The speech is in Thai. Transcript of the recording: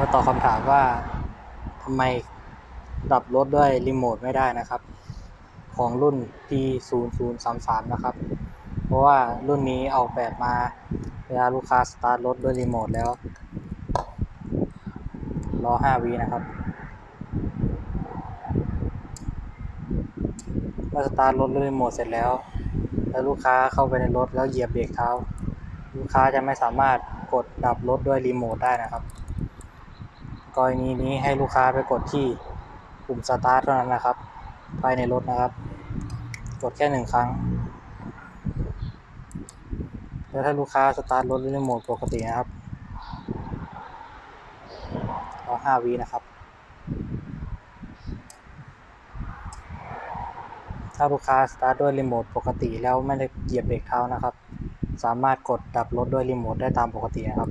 มาตอบคำถามว่าทำไมดับรถด้วยรีโมทไม่ได้นะครับ ของรุ่น P0033 นะครับ เพราะว่ารุ่นนี้ออกแบบมาเวลาลูกค้าสตาร์ทรถด้วยรีโมทแล้ว รอ 5วินะครับเมื่อสตาร์ทรถด้วยรีโมทเสร็จแล้ว แล้วลูกค้าเข้าไปในรถแล้วเหยียบเบรกเท้า ลูกค้าจะไม่สามารถกดดับรถด้วยรีโมทได้นะครับ กรณีนี้ให้ลูกค้าไปกดที่ปุ่มสตาร์ทเท่านั้นนะครับ ภายในรถนะครับ กดแค่หนึ่งครั้ง แล้วถ้าลูกค้าสตาร์ทรถด้วยรีโมทปกตินะครับรอห้าวินะครับ ถ้าลูกค้าสตาร์ทด้วยรีโมทปกติแล้วไม่ได้เหยียบเบรกเท้านะครับ สามารถกดดับรถด้วยรีโมทได้ตามปกตินะครับ